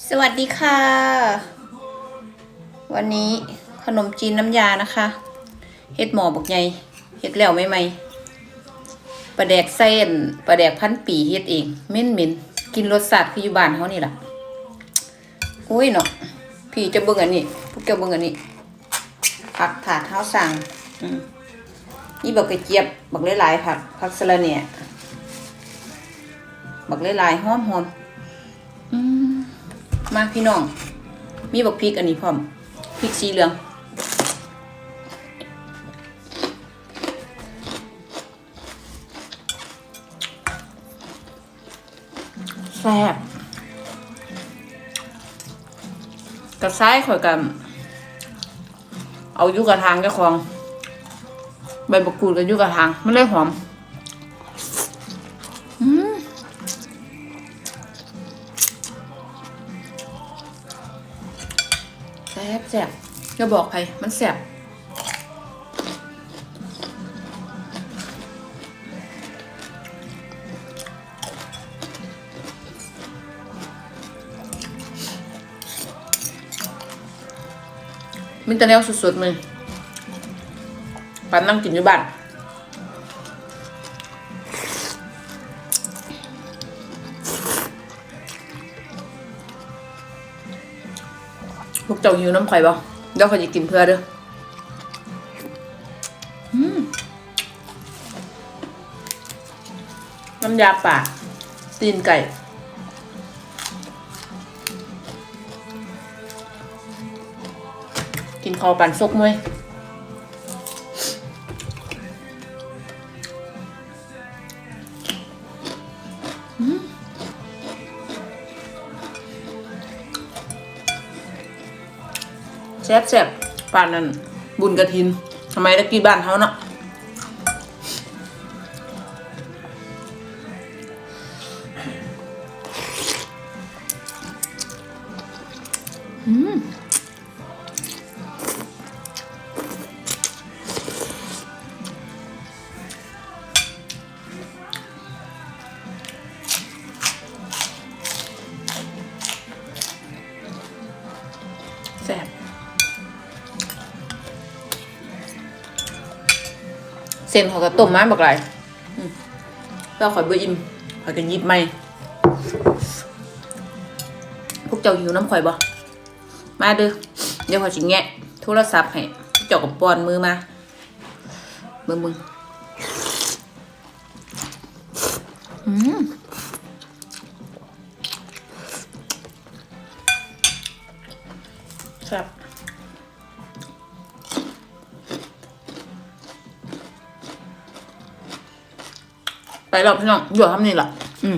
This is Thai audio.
สวัสดีค่ะ วันนี้ขนมจีนน้ำยานะคะเฮ็ดหมอบักใหญ่เฮ็ดแล้วไม่ไหมปลาแดกเส้นปลาแดกพันปีเฮ็ดเองเม็นเม็นกินรสชาติคืออยู่บ้านเขานี่แหละอุ้ยเนาะพี่จะเบิ่งอันนี้พวกเจ้าเบิ่งอันนี้ผักถาดเท้าสั่งนี่บักกระเจี๊ยบบักหลายผักผักสะระเนี่ยบักหลายหอมๆอืม มาพี่น้อง มีบักพริกอันนี้พร้อมพริกสีเหลืองแซ่บกระซ้ายข่อยกัน เอาอยุกระทางเจ้าของใบบักกูดกับอยุกระทางมันเลยหอม อืม ซ่บแซ่บจะบอกใครมันแซ่บมันแตะแนวสุดๆเลยปันนั่งกินอยู่บ้าน พวกเจ้าหิวน้ำข่อยบ่เดี๋ยวข่อยจะกินเพื่อเด้อืมน้ำยาป่าตีนไก่กินคอปันซุกมวย ซ่บแซ่บป่านนั้นบุญกระถินทำไมตะกี้บ้านเขาเนาะอืมแซ่บ เส้นเขาก็ต้มมาบอกไรอืมแล้วข่อยบ่อิ่มข่อยก็ยิบไม่พวกเจ้าหิวน้ำข่อยบ่มาเด้อเดี๋ยวข่อยสิแงะโทรศัพท์ให้เจ้ากับปอนมือมามือมึงอืมแซ่บ ไปแล้วพี่น้องอยู่ทำนี่แหละอืม